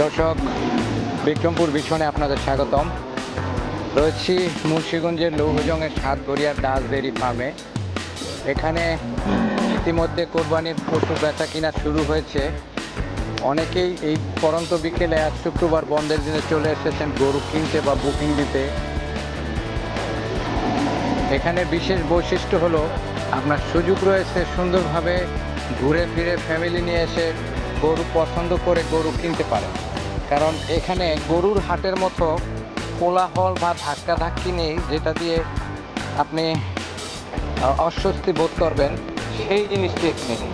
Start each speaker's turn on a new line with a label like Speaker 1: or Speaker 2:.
Speaker 1: দর্শক, বিক্রমপুর ভীষণে আপনাদের স্বাগতম। রয়েছি মুন্সীগঞ্জের লৌহজংয়ের সাতগড়িয়ার দাস ডেয়ারি ফার্মে। এখানে ইতিমধ্যে কোরবানির পশু বেচা কিনা শুরু হয়েছে। অনেকেই এই পরন্ত বিকেলে আজ শুক্রবার বন্ধের দিনে চলে এসেছেন গরু কিনতে বা বুকিং দিতে। এখানে বিশেষ বৈশিষ্ট্য হলো, আপনার সুযোগ রয়েছে সুন্দরভাবে ঘুরে ফিরে ফ্যামিলি নিয়ে এসে গরু পছন্দ করে গরু কিনতে পারে। কারণ এখানে গরুর হাটের মতো কোলাহল বা ধাক্কা ধাক্কি নেই, যেটা দিয়ে আপনি অস্বস্তি বোধ করবেন। সেই জিনিসটি এখানে নেই।